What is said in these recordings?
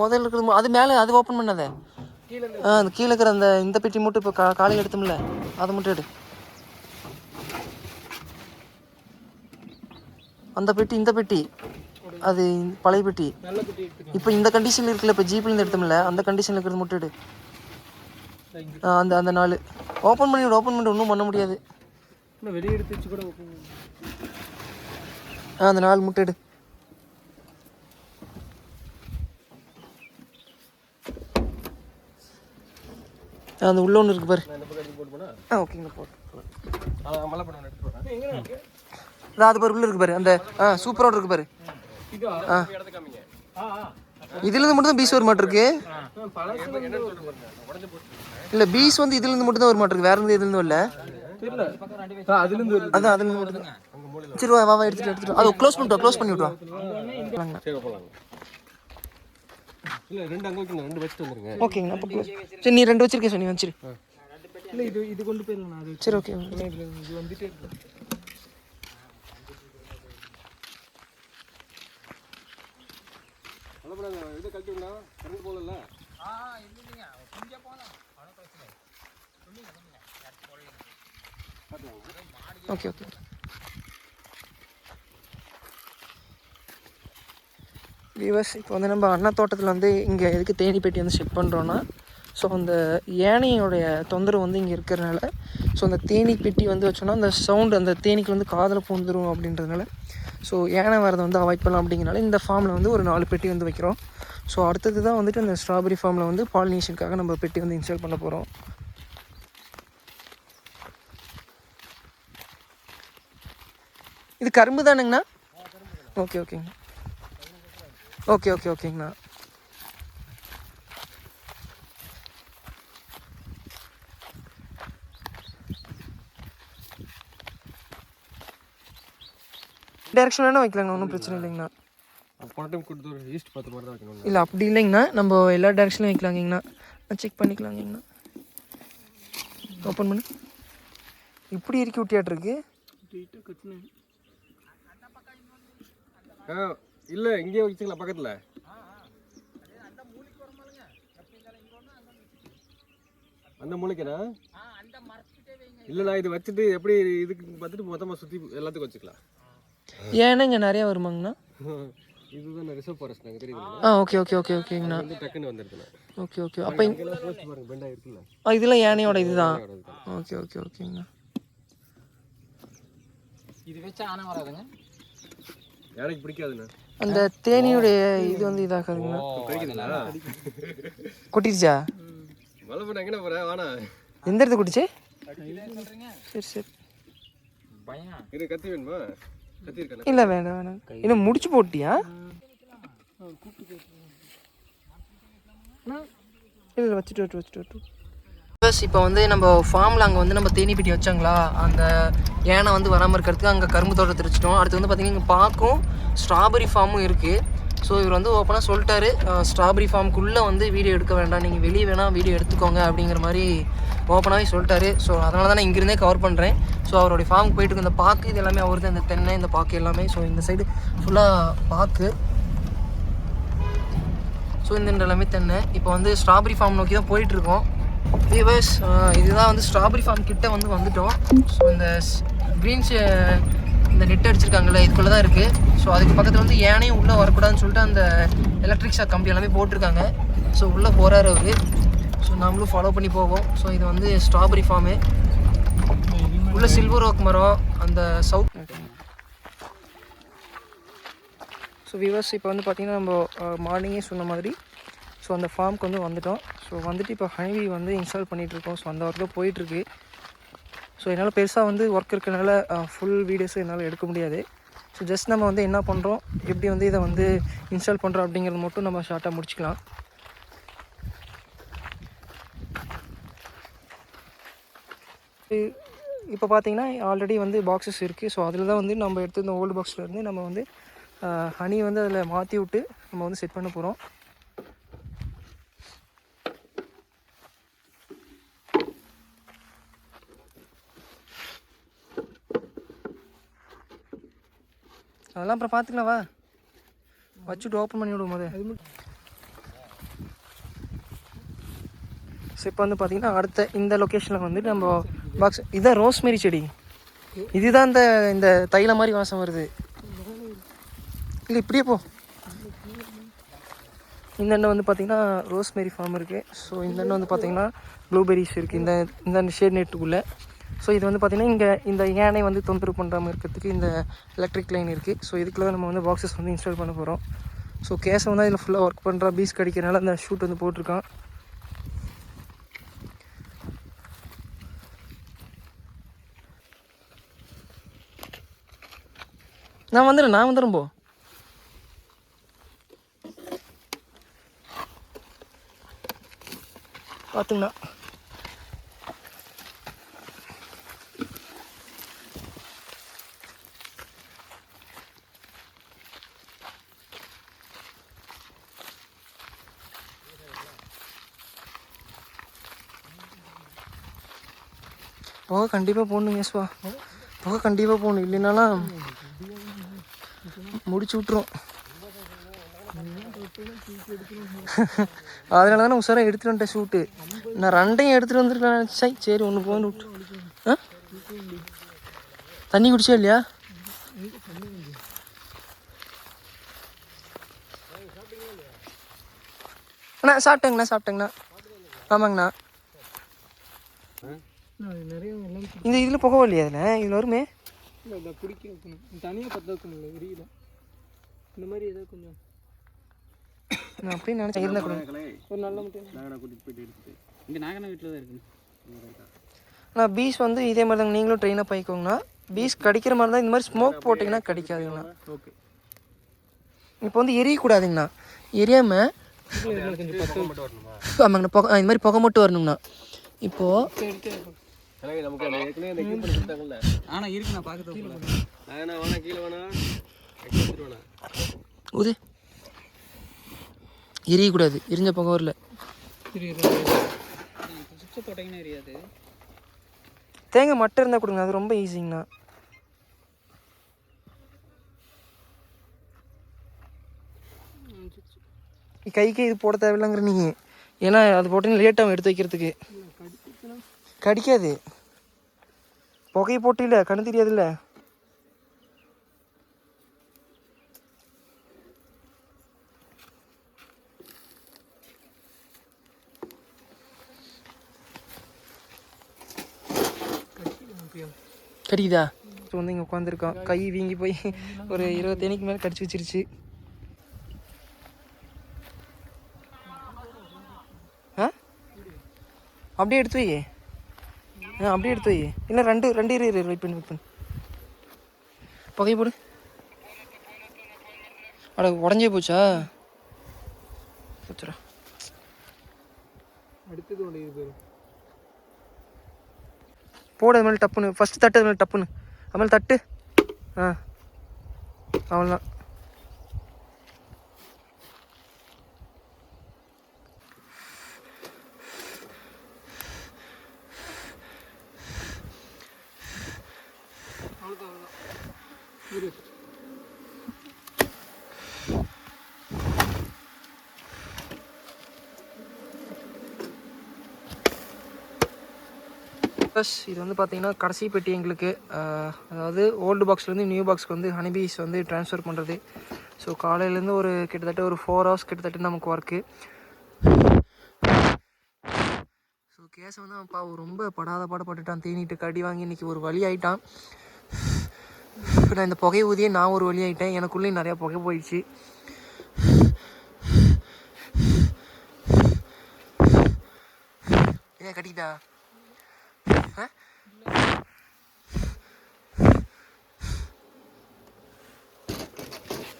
முதல்ல இருக்கிறது அது மேலே அது ஓப்பன் பண்ணாத. ஆ அந்த கீழே இருக்கிற அந்த இந்த பெட்டி மட்டும் இப்போ கா காலையில் எடுத்தோம்ல அதை மட்டும் எடு. அந்த பெட்டி இந்த பெட்டி அது பழைய பெட்டி. இப்போ இந்த கண்டிஷனில் இருக்குல்ல இப்போ ஜீப்லேருந்து எடுத்தோம்ல அந்த கண்டிஷனில் இருக்கிறது மட்டும் எடு. அந்த அந்த நாலு. ஓப்பன் பண்ணி ஓப்பன் பண்ணி ஒன்றும் பண்ண முடியாது. இன்னும் வெளியே எடுத்து வச்சு கூட open பண்ணு. ஆ அந்த நாலு முட்டை எடு. அந்த உள்ள ஒன்று இருக்கு பாரு. ஆ ஓகேங்க போட்டு அது பாரு உள்ள இருக்கு பாரு. அந்த ஆ சூப்பராக இருக்கு பாரு. இதா இடத்த காமிங்க. ஆ ஆ. இதுலேருந்து மட்டும் தான் பீஸ் வர மாட்டிருக்கு இல்லை பீஸ் வந்து இதுலேருந்து மட்டும் தான் வர மாட்டிருக்கு வேற எந்த இதுலேருந்து வருது. அதான் அதுலேருந்து மட்டும் சரி வா வா எடுத்துட்டு எடுத்துட்டு அதை க்ளோஸ் பண்ணிட்டு க்ளோஸ் பண்ணி விட்டுவா இல்லை ரெண்டு அங்கே வைக்கணும் ரெண்டு வச்சுட்டு வந்துருங்க. ஓகேங்க அப்போ close. சரி நீ ரெண்டு வச்சிருக்கேன் சொன்னி வச்சிரு. இல்லை இது இது கொண்டு போயிடலாம் அது சரி ஓகே இது வந்துட்டே இருக்கு. இதை கழட்டிங்களா கரண்ட் போகல ஓகே ஓகே. வியூவர்ஸ் இப்போ வந்து நம்ம அண்ணா தோட்டத்தில் வந்து இங்கே எதுக்கு தேனி பெட்டி வந்து செட் பண்ணுறோன்னா ஸோ அந்த யானையோடைய தொந்தரவு வந்து இங்கே இருக்கிறனால ஸோ அந்த தேனி பெட்டி வந்து வச்சோன்னா அந்த சவுண்டு அந்த தேனீக்கு வந்து காதில் பூந்துரும் அப்படின்றதுனால ஸோ யானை வரதை வந்து அவாய்ட் பண்ணலாம் அப்படிங்கிறனால இந்த ஃபார்மில் வந்து ஒரு நாலு பெட்டி வந்து வைக்கிறோம். ஸோ அடுத்தது தான் வந்துட்டு அந்த ஸ்ட்ராபெரி ஃபார்மில் வந்து பாலினேஷனுக்காக நம்ம பெட்டி வந்து இன்ஸ்டால் பண்ண போகிறோம் இது கரும்பு தானுங்கண்ணா? ஓகே ஓகேங்க ஓகே ஓகே ஓகேங்கண்ணா. டேரக்ஷன் வேணால் வைக்கலாங்கண்ணா ஒன்றும் பிரச்சனை இல்லைங்கண்ணா. போன டைம் கொடுத்து ஒரு ஈஸ்ட் பார்த்த மாதிரி தான் வைக்கணும் இல்லை அப்படி இல்லைங்கண்ணா. நம்ம எல்லா டேரக்ஷன்லையும் வைக்கலாங்கண்ணா. செக் பண்ணிக்கலாங்கண்ணா. ஓப்பன் பண்ணு. இப்படி இறக்கி விட்டியாட்டிருக்கு ஆ இல்லை இங்கேயே வச்சுக்கலாம் பக்கத்தில். அந்த மூளைக்கண்ணா இல்லைண்ணா இது வச்சுட்டு எப்படி இதுக்கு பார்த்துட்டு மொத்தமாக சுற்றி எல்லாத்துக்கும் வச்சுக்கலாம். ஏன்னா இங்கே நிறையா வருமாங்கண்ணா? இதுதான் ரிசர்வ் ஃபாரஸ்ட் நாங்கள் தெரியுங்களா ஆ ஓகே ஓகே ஓகே ஓகேங்கண்ணா வந்து டக்குன்னு வந்துடுதுண்ணா ஓகே ஓகே அப்போ பாருங்க இருக்குல்ல ஆ இதெல்லாம் யானையோட இதுதான். ஓகே ஓகே ஓகேங்கண்ணா இது வச்சா ஆனை வராதுங்க. யானைக்கு பிடிக்காதுண்ணா. அந்த தேனியுடைய இது வந்து இதாகாதுங்கண்ணா வாண்ணா எந்த இடத்துல கொட்டிச்சு சரி சரி. பயம். இது கத்தி வேணுமா? கத்தி இருக்காண்ணா இல்லை வேணாம் வேணாம். இன்னும் முடிச்சு போட்டியா? இல்லை வச்சுட்டு வச்சு வச்சுட்டு. பிளஸ் இப்போ வந்து நம்ம ஃபார்மில் அங்கே வந்து நம்ம தேனி பெட்டி வச்சாங்களா? அந்த ஏனை வந்து வராமல் இருக்கிறதுக்கு அங்கே கரும்பு தோட்டத்தை வச்சுட்டோம் அடுத்து வந்து பார்த்தீங்கன்னா இங்கே பார்க்கும் ஸ்ட்ராபெரி ஃபார்மும் இருக்குது ஸோ இவர் வந்து ஓப்பனாக சொல்லிட்டாரு. ஸ்ட்ராபெரி ஃபார்முக்குள்ளே வந்து வீடியோ எடுக்க வேண்டாம். நீங்கள் வெளியே வேணால் வீடியோ எடுத்துக்கோங்க அப்படிங்கிற மாதிரி ஓப்பனாகவே சொல்லிட்டாரு. ஸோ அதனால தான் நான் இங்கிருந்தே கவர் பண்ணுறேன் ஸோ அவருடைய ஃபார்முக்கு போயிட்டு இருக்கு. இந்த பாக்கு இது எல்லாமே அவருது. இந்த தென்னை இந்த பாக்கு எல்லாமே. ஸோ இந்த சைடு ஃபுல்லாக பாக்கு. ஸோ இந்த எல்லாமே தென்னை. இப்போ வந்து ஸ்ட்ராபெரி ஃபார்ம் நோக்கி தான் போயிட்டுருக்கோம் வீவர்ஸ் இதுதான் வந்து ஸ்ட்ராபெரி ஃபார்ம் கிட்ட வந்து வந்துட்டோம். ஸோ இந்த க்ரீன்ஸ் இந்த நெட் அடிச்சிருக்காங்கல்ல இதுக்குள்ளே தான் இருக்குது ஸோ அதுக்கு பக்கத்தில் வந்து ஏனையும் உள்ளே வரக்கூடாதுன்னு சொல்லிட்டு அந்த எலக்ட்ரிக் ஷாக் கம்பி எல்லாமே போட்டிருக்காங்க. ஸோ உள்ளே போகிறாரு அவர். ஸோ நாமளும் ஃபாலோ பண்ணி போவோம். ஸோ இது வந்து ஸ்ட்ராபெரி ஃபார்மு உள்ள சில்வர் ஓக் மரம் அந்த சவுத் ஸோ விவர்ஸ் இப்போ வந்து பார்த்திங்கன்னா நம்ம மார்னிங்கே சொன்ன மாதிரி ஸோ அந்த ஃபார்முக்கு வந்து வந்துட்டோம். ஸோ வந்துட்டு இப்போ ஹனிவி வந்து இன்ஸ்டால் பண்ணிகிட்ருக்கோம் ஸோ அந்த ஒர்க்கில் போயிட்டுருக்கு. ஸோ என்னால் பெருசாக வந்து ஒர்க் இருக்கனால ஃபுல் வீடியோஸும் என்னால் எடுக்க முடியாது. ஸோ ஜஸ்ட் நம்ம வந்து என்ன பண்ணுறோம் எப்படி வந்து இதை வந்து இன்ஸ்டால் பண்ணுறோம் அப்படிங்கிறது மட்டும் நம்ம ஷார்ட்டாக முடிச்சுக்கலாம். இப்போ பார்த்தீங்கன்னா ஆல்ரெடி வந்து பாக்ஸஸ் இருக்குது ஸோ அதில் தான் வந்து நம்ம எடுத்து இந்த ஓல்டு பாக்ஸில் இருந்து நம்ம வந்து ஹனி வந்து அதில் மாற்றி விட்டு நம்ம வந்து செட் பண்ண போகிறோம் அதெல்லாம் அப்புறம் பார்த்துக்கலாம் வா. வச்சுட்டு ஓப்பன் பண்ணி விடுவோம் அது ஸோ இப்போ வந்து பார்த்திங்கன்னா அடுத்த இந்த லொக்கேஷனில் வந்துட்டு நம்ம பாக்ஸ் இதுதான் ரோஸ்மெரி செடி. இதுதான் இந்த இந்த தைல மாதிரி வாசம் வருது. இல்லை இப்படியே போ. இந்த எண்ணெய் வந்து பார்த்திங்கன்னா ரோஸ்மெரி ஃபார்ம் இருக்குது ஸோ இந்த எண்ணெய் வந்து பார்த்திங்கன்னா ப்ளூபெரிஸ் இருக்குது இந்த இந்த ஷேட் நெட்டுக்குள்ளே ஸோ இது வந்து பார்த்திங்கன்னா இங்கே இந்த யானை வந்து தொந்தரவு பண்ணுறாமல் இருக்கிறதுக்கு இந்த எலக்ட்ரிக் லைன் இருக்குது ஸோ இதுக்குள்ள நம்ம வந்து பாக்ஸஸ் வந்து இன்ஸ்டால் பண்ண போகிறோம் ஸோ கேஸ் வந்து இதில் ஃபுல்லாக ஒர்க் பண்ணுறா பீஸ் கடிக்கிறனால அந்த ஷூட் வந்து போட்டிருக்கான். நான் வந்துடுறேன் நான் வந்துடுறேன் போ. பார்த்துங்கண்ணா புகை கண்டிப்பாக போடணும் யேசுவா புகை கண்டிப்பாக போகணும் இல்லைனாலாம் முடிச்சு விட்ருவோம் அதனால தானே உசாராக எடுத்துகிட்டு வந்துட்டேன் ஷூட்டு நான் ரெண்டையும் எடுத்துகிட்டு வந்துருக்கேன் நினச்சேன். சரி ஒன்று போகணும் விட்டு. ஆ? தண்ணி குடிச்சா இல்லையா? அண்ணா சாப்பிட்டேங்கண்ணா சாப்பிட்டேங்கண்ணா. ஆமாங்கண்ணா. இந்த இதில் புகை இல்லையா அதில்? இதில் வருமே? இல்லை இதை பிடிக்க வைக்கணும் தனியாக பற்ற வைக்கணும் எரியல இந்த மாதிரி ஏதோ கொஞ்சம் நான் அப்படியே நினச்சேன். இருந்தால் கூட. ஒரு நல்ல மட்டும் நாங்கள் கூட்டிகிட்டு போயிட்டு எடுத்துட்டு. இங்கே நாகனா வீட்டில் தான் இருக்கு ஆனால் பீஸ் வந்து இதே மாதிரி தாங்க. நீங்களும் ட்ரெயினாக போய்க்கோங்கண்ணா பீஸ் கடிக்கிற மாதிரி தான் இந்த மாதிரி ஸ்மோக் போட்டிங்கன்னா கடிக்காதுங்கண்ணா ஓகே. இப்போ வந்து எரியக்கூடாதுங்கண்ணா. எரியாமல் ஆமாங்கண்ணா புகை இந்த மாதிரி புகை மட்டும் வரணுங்கண்ணா. இப்போது கலை நமக்கு அந்த ஏற்கனவே அந்த எக்யூப்மெண்ட் கொடுத்தாங்கல்ல. ஆனால் இருக்கு நான் பார்க்க நான் என்ன வேணா கீழே வேணா. எடுத்துட்டு வேணா உது எரியக்கூடாது. எரிஞ்ச புகை வரல. போட்டிங்கன்னா எரியாது. தேங்காய் மட்டை இருந்தால் கொடுங்க. அது ரொம்ப ஈஸிங்கண்ணா. கைக்கு இது போட தேவையில்லைங்கிற நீங்கள் ஏன்னா அது போட்டு லேட்டாகும் எடுத்து வைக்கிறதுக்கு. கடிக்காது. புகையை போட்டு இல்லை கண்ணு தெரியாதுல்ல? கடிக்குதா? இப்போ வந்து இங்கே உட்காந்துருக்கோம் கை வீங்கி போய் ஒரு இருபது தேனிக்கு மேலே கடிச்சு வச்சிருச்சு. ஆ? அப்படியே எடுத்து வை. ஆ அப்படியே எடுத்து வை. இல்லை ரெண்டு ரெண்டு இரு இரு வெயிட் பண்ணி வெயிட் பண்ணு. புகை போடு. அட உடஞ்சே போச்சா? போச்சுடா அடுத்தது ஒன்று பேர் போடு அது மேலே டப்புன்னு. ஃபஸ்ட்டு தட்டு அது மேலே டப்புன்னு. அது மேலே தட்டு. ஆ அவ்வளோதான் Yürü. ப்ளஸ் இது வந்து பார்த்தீங்கன்னா கடைசி பெட்டி எங்களுக்கு. அதாவது ஓல்டு பாக்ஸ்லேருந்து நியூ பாக்ஸ்க்கு வந்து ஹனிபீஸ் வந்து ட்ரான்ஸ்ஃபர் பண்ணுறது ஸோ காலையிலேருந்து ஒரு கிட்டத்தட்ட ஒரு ஃபோர் ஹவர்ஸ் கிட்டத்தட்ட நமக்கு ஒர்க்கு ஸோ கேஸை வந்து அவன் ரொம்ப படாத பாடுபட்டுட்டான் தேனிட்டு கடி வாங்கி இன்றைக்கி ஒரு வழி ஆயிட்டான். நான் இந்த புகை ஊதியே நான் ஒரு வழியாகிட்டேன் எனக்குள்ளேயும் நிறையா புகை போயிடுச்சு. ஏன் கட்டிக்கிட்டா?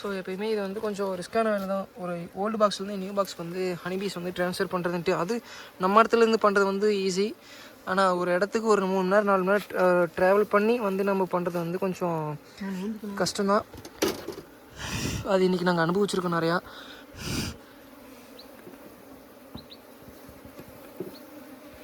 ஸோ எப்பயுமே இது வந்து கொஞ்சம் ரிஸ்க்கான வேலை தான். ஒரு ஓல்டு பாக்ஸ்லேருந்து நியூ பாக்ஸ் வந்து ஹனிபீஸ் வந்து ட்ரான்ஸ்ஃபர் பண்ணுறதுன்ட்டு அது நம்ம இடத்துலேருந்து பண்ணுறது வந்து ஈஸி ஆனால் ஒரு இடத்துக்கு ஒரு மூணு நேரம் நாலு மணி நேரம் ட்ராவல் பண்ணி வந்து நம்ம பண்ணுறது வந்து கொஞ்சம் கஷ்டம்தான். அது இன்றைக்கி நாங்கள் அனுபவிச்சிருக்கோம் நிறையா.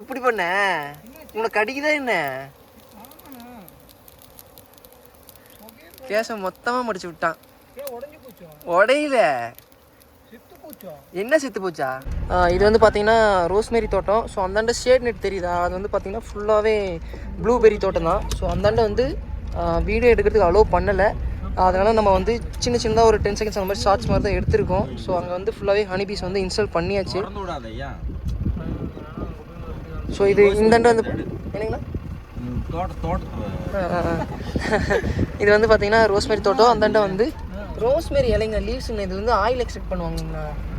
இப்படி பண்ண? உனக்கு அடிக்குதா என்ன? கேஸை மொத்தமாக மடிச்சு விட்டான். ஏன் உடஞ்சி போச்சா? உடையில. என்ன செத்து போச்சா? இது வந்து பார்த்தீங்கன்னா ரோஸ்மேரி தோட்டம். ஸோ அந்தாண்ட ஷேட் நெட் தெரியுதா? அது வந்து பார்த்தீங்கன்னா ஃபுல்லாகவே ப்ளூபெரி தோட்டம் தான். ஸோ அந்தாண்ட வந்து வீடியோ எடுக்கிறதுக்கு அலோவ் பண்ணலை. அதனால் நம்ம வந்து சின்ன சின்னதாக ஒரு டென் செகண்ட்ஸ் அந்த மாதிரி ஷார்ட்ஸ் மாதிரி தான் எடுத்திருக்கோம். ஸோ அங்கே வந்து ஃபுல்லாகவே ஹனிபீஸ் வந்து இன்ஸ்டால் பண்ணியாச்சு. ஸோ இது இந்தாண்ட வந்து ஆ. இது வந்து பார்த்தீங்கன்னா ரோஸ்மேரி தோட்டம். அந்தாண்ட வந்து ரோஸ்மேரி இலைங்க லீவ்ஸுங்க இது வந்து ஆயில் எக்ஸ்ட்ராக்ட் பண்ணுவாங்கண்ணா ஆ,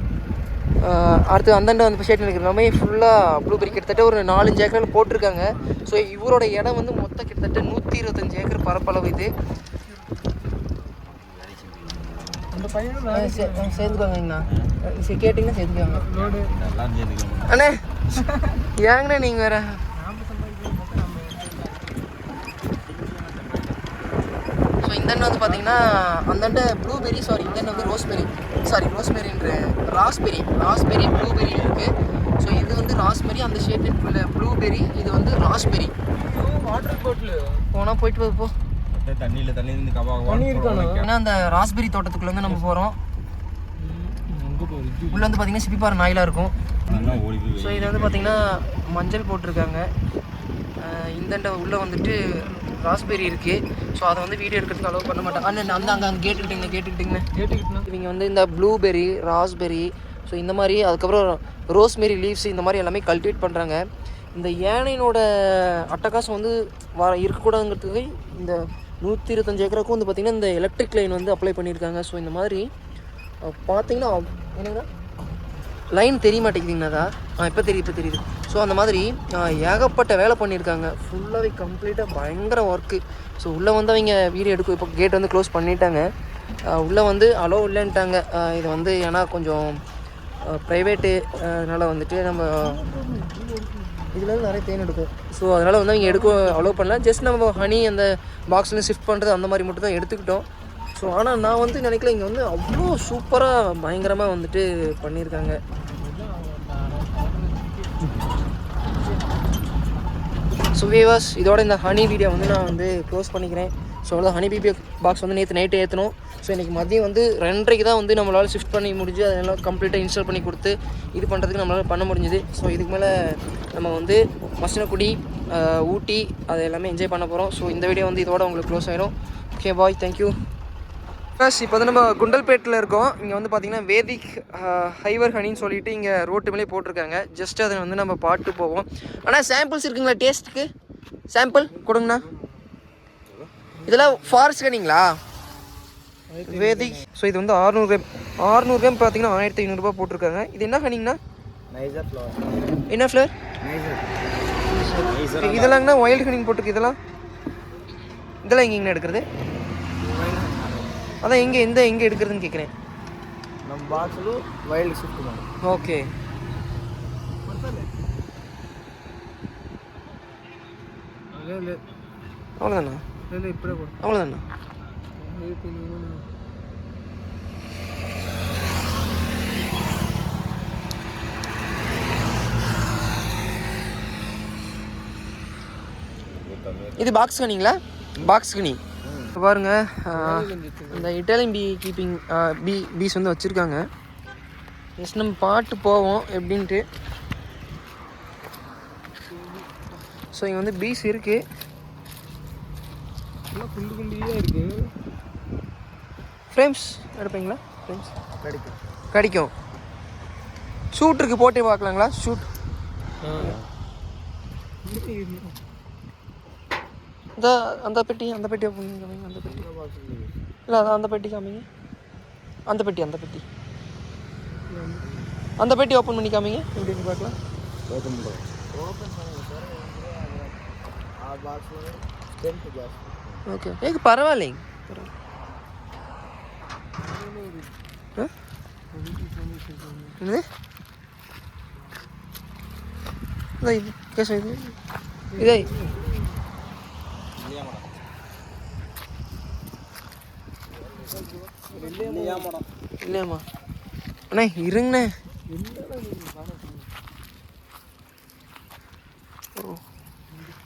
அடுத்து அந்தாண்ட வந்து ஷேட் இருக்கிற எல்லாமே ஃபுல்லாக ப்ளூபெரி கிட்டத்தட்ட ஒரு நாலஞ்சு ஏக்கரில் போட்டிருக்காங்க. ஸோ இவரோட இடம் வந்து மொத்தம் கிட்டத்தட்ட நூற்றி இருபத்தஞ்சு ஏக்கர் பரப்பளவு இது. அந்த பையனும் ஆ, சே- ஆ, சேர்த்துக்கோங்கண்ணா சரி கேட்டிங்கன்னா சேர்த்துக்கோங்க அண்ணே ஏங்கண்ணே நீங்கள் வேற? ஸோ இந்தாண்ட வந்து பார்த்தீங்கன்னா அந்தாண்ட ப்ளூபெரி சாரி இந்தாண்ட வந்து ரோஸ்பெரி சாரி ரோஸ்பெரின்ற ராஸ்பெரி ராஸ்பெரி ப்ளூபெரி இருக்குது ஸோ இது வந்து ராஸ்பெரி அந்த ஷேட் ப்ளூபெரி இது வந்து ராஸ்பெரி வாட்டர் பாட்டில் போனால் போயிட்டு போ தண்ணியில தண்ணி இருந்து கவா தண்ணி இருக்கானா? ஏன்னா அந்த ராஸ்பெரி தோட்டத்துக்குள்ள வந்து நம்ம போகிறோம் உள்ளே வந்து பார்த்தீங்கன்னா சிப்பிப்பாறை நாயிலாக இருக்கும். ஸோ இது வந்து பார்த்தீங்கன்னா மஞ்சள் போட்டிருக்காங்க. இந்தாண்ட உள்ளே வந்துட்டு ராஸ்பெரி இருக்குது ஸோ அதை வந்து வீடியோ எடுக்கிறதுக்கு அலோவ் பண்ண மாட்டேன் அண்ணன் அந்த அங்கே அங்கே கேட்டுக்கிட்டீங்க கேட்டுக்கிட்டீங்க கேட்டுக்கிட்டுனா இவங்க வந்து இந்த ப்ளூபெரி ராஸ்பெரி ஸோ இந்த மாதிரி அதுக்கப்புறம் ரோஸ்மெரி லீவ்ஸ் இந்த மாதிரி எல்லாமே கல்டிவேட் பண்ணுறாங்க இந்த ஏனையினோட அட்டகாசம் வந்து வர இருக்கக்கூடாதுங்கிறதுக்கு இந்த நூற்றி இருபத்தஞ்சு ஏக்கருக்கும் வந்து பார்த்திங்கன்னா இந்த எலக்ட்ரிக் லைன் வந்து அப்ளை பண்ணியிருக்காங்க. ஸோ இந்த மாதிரி பார்த்தீங்கன்னா என்னங்க? லைன் தெரிய மாட்டேங்குதுங்கண்ணா ஆ இப்போ தெரியுது இப்போ தெரியுது. ஸோ அந்த மாதிரி ஏகப்பட்ட வேலை பண்ணியிருக்காங்க. ஃபுல்லாகவே கம்ப்ளீட்டாக பயங்கர ஒர்க்கு ஸோ உள்ளே வந்து அவங்க வீடியோ எடுக்கும் இப்போ கேட் வந்து க்ளோஸ் பண்ணிட்டாங்க. உள்ளே வந்து அலோ இல்லைன்ட்டாங்க. இது வந்து ஏன்னா கொஞ்சம் ப்ரைவேட்டு அதனால் வந்துட்டு நம்ம இதில் வந்து நிறைய தேன் எடுக்கும். ஸோ அதனால் வந்து அவங்க எடுக்க அலோவ் பண்ணல. ஜஸ்ட் நம்ம ஹனி அந்த பாக்ஸில் ஷிஃப்ட் பண்ணுறது அந்த மாதிரி மட்டும் தான் எடுத்துக்கிட்டோம். ஸோ ஆனால் நான் வந்து நினைக்கல இங்கே வந்து அவ்வளோ சூப்பராக பயங்கரமாக வந்துட்டு பண்ணியிருக்காங்க. ஸோ வீவர்ஸ் இதோட இந்த ஹனி வீடியோ வந்து நான் வந்து க்ளோஸ் பண்ணிக்கிறேன். ஸோ அவ்வளோ ஹனி பிபி பாக்ஸ் வந்து நேற்று நைட்டு ஏற்றணும் ஸோ இன்றைக்கி மதியம் வந்து ரெண்டரைக்கு தான் வந்து நம்மளால் ஷிஃப்ட் பண்ணி முடிஞ்சு அதெல்லாம் கம்ப்ளீட்டாக இன்ஸ்டால் பண்ணி கொடுத்து இது பண்ணுறதுக்கு நம்மளால் பண்ண முடிஞ்சுது. ஸோ இதுக்கு மேலே நம்ம வந்து மசினக்குடி ஊட்டி அதை எல்லாமே என்ஜாய் பண்ண போகிறோம் ஸோ இந்த வீடியோ வந்து இதோட உங்களுக்கு க்ளோஸ் ஆகிடும் ஓகே பாய் தேங்க்யூ ஃபர்ஸ்ட் இப்போ வந்து நம்ம குண்டல்பேட்டில் இருக்கோம். இங்கே வந்து பார்த்தீங்கன்னா வேதிக் ஹைவர் ஹனின்னு சொல்லிட்டு இங்கே ரோட்டு மேலே போட்டிருக்காங்க. ஜஸ்ட் அதை வந்து நம்ம பாட்டு போவோம். ஆனால் சாம்பிள்ஸ் இருக்குங்களா டேஸ்ட்டுக்கு? சாம்பிள் கொடுங்கண்ணா. இதெல்லாம் ஃபாரஸ்ட் ஹனிங்களா வேதிக். ஸோ இது வந்து ஆறுநூறு கிராம் ஆறுநூறு கிராம் பார்த்தீங்கன்னா ஆயிரத்தி ஐநூறுரூபா போட்டிருக்காங்க. இது என்ன ஹனிங்கண்ணா என்ன ஃப்ளேவர் இதெல்லாங்கண்ணா ஒயில்டு ஹனிங் போட்டிருக்கு. இதெல்லாம்? இதெல்லாம் எங்கேங்கண்ணா எடுக்கிறது? அதான் எங்கே இந்த எங்கே எடுக்கிறதுன்னு கேட்குறேன் நம்ம ಬಾಕ್ಸಲು ವೈಲ್ಡ್ ಶಿಫ್ಟ್ ಮಾಡಿ ஓகே. அவ்வளோதாண்ணா ಇಬ್ಬರೇ ಕೊಡ್ತಾರೆ அவ்வளோதாண்ணா இது பாக்ஸ் கனிங்களா பாக்ஸ் கனி பாருங்க இந்த Italian bee keeping bee bees வந்து வச்சுருக்காங்க. ஜஸ்ட் நம்ம பாட்டு போவோம் எப்படின்ட்டு. ஸோ இங்கே வந்து பீஸ் இருக்குது குண்டு குண்டியாக இருக்குது ஃப்ரேம்ஸ் எடுப்பீங்களா? ஃப்ரேம்ஸ் கிடைக்கும். கிடைக்கும். ஷூட் இருக்குது போட்டு பார்க்கலாங்களா? ஷூட் இந்த அந்த பெட்டி அந்த பெட்டியை காமிங்க அந்த பெட்டி இல்லை அதான் அந்த பெட்டி காமிங்க அந்த பெட்டி அந்த பெட்டி அந்த பெட்டி ஓப்பன் பண்ணி காமிங்க எப்படின்னு பார்க்கலாம் ஓப்பன் பண்ணுறேன் ஓப்பன் பண்ணுங்க ஓகே ஏக்கு பரவாயில்லைங்க என்னது இதை இது கேஷ் இது இதை ஏமாடம் அண்ணே இருங்கண்ணே. ஓ.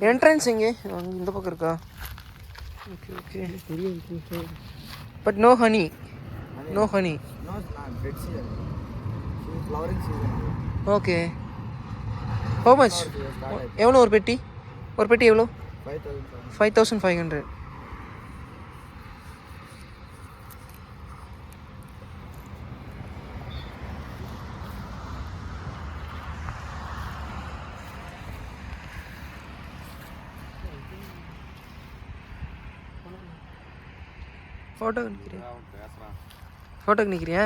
என்ட்ரன்ஸ் எங்கே? இந்த பக்கம் இருக்கா? ஓகே ஓகே தெரிய but no honey no honey okay how much எவ்வளோ ஒரு பெட்டி? ஒரு பெட்டி எவ்வளோ ஃபைவ் தௌசண்ட் ஃபைவ் ஹண்ட்ரட் ஃபோட்டோக்கு நிற்கிறேன் ஃபோட்டோக்கு நிற்கிறியா